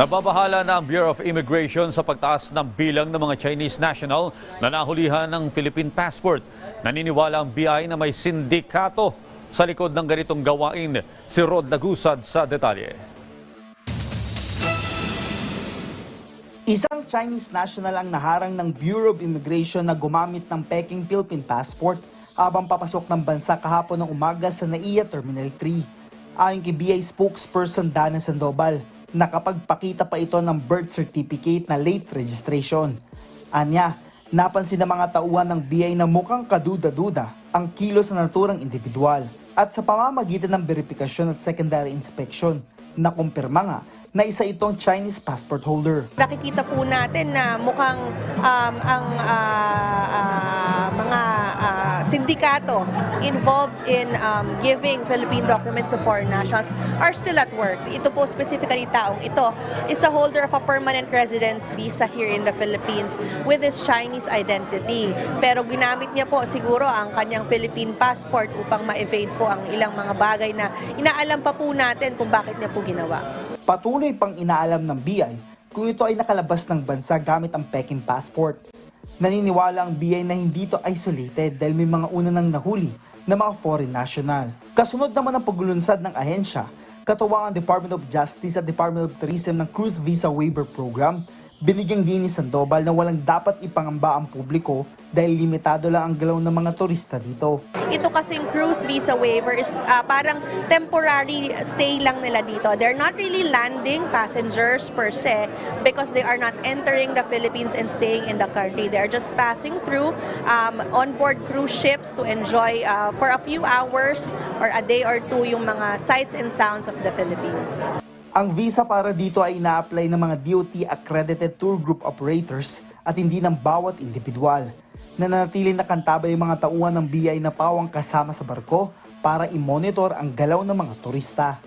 Nababahala na ang Bureau of Immigration sa pagtaas ng bilang ng mga Chinese national na nahulihan ng Philippine passport. Naniniwala ang BI na may sindikato sa likod ng ganitong gawain. Si Rod Lagusad sa detalye. Isang Chinese national ang naharang ng Bureau of Immigration na gumamit ng Peking Philippine passport habang papasok ng bansa kahapon ng umaga sa NAIA Terminal 3. Ayon kay BI spokesperson Dana Sandoval, nakapagpakita pa ito ng birth certificate na late registration. Anya, napansin ng mga tauhan ng BI na mukhang kaduda-duda ang kilos na naturang individual at sa pamamagitan ng verifikasyon at secondary inspection, nakumpirma nga na isa itong Chinese passport holder. Nakikita po natin na mukhang um, ang ah, ah, mga ah, sindikato involved in um, giving Philippine documents to foreign nationals are still at work. Ito po specifically taong ito is a holder of a permanent residence visa here in the Philippines with his Chinese identity. Pero ginamit niya po siguro ang kanyang Philippine passport upang ma-evade po ang ilang mga bagay na inaalam pa po natin kung bakit niya po ginawa. Patuloy pang inaalam ng BI kung ito ay nakalabas ng bansa gamit ang Peking passport. Naniniwala ang BI na hindi ito isolated dahil may mga una nang nahuli na mga foreign national. Kasunod naman ang paglulunsad ng ahensya, katuwang ang Department of Justice at Department of Tourism ng Cruise Visa Waiver Program, binigyang din ni Sandoval na walang dapat ipangamba ang publiko dahil limitado lang ang galaw ng mga turista dito. Ito kasing cruise visa waiver is ah, parang temporary stay lang nila dito. They're not really landing passengers per se because they are not entering the Philippines and staying in the country. They're just passing through um, onboard cruise ships to enjoy ah, for a few hours or a day or two yung mga sights and sounds of the Philippines. Ang visa para dito ay ina-apply ng mga DOT accredited tour group operators at hindi ng bawat individual. Nananatiling nakantabay yung mga tauhan ng BI na pawang kasama sa barko para i-monitor ang galaw ng mga turista.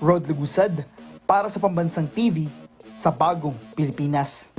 Rod Lugusad para sa Pambansang TV sa Bagong Pilipinas.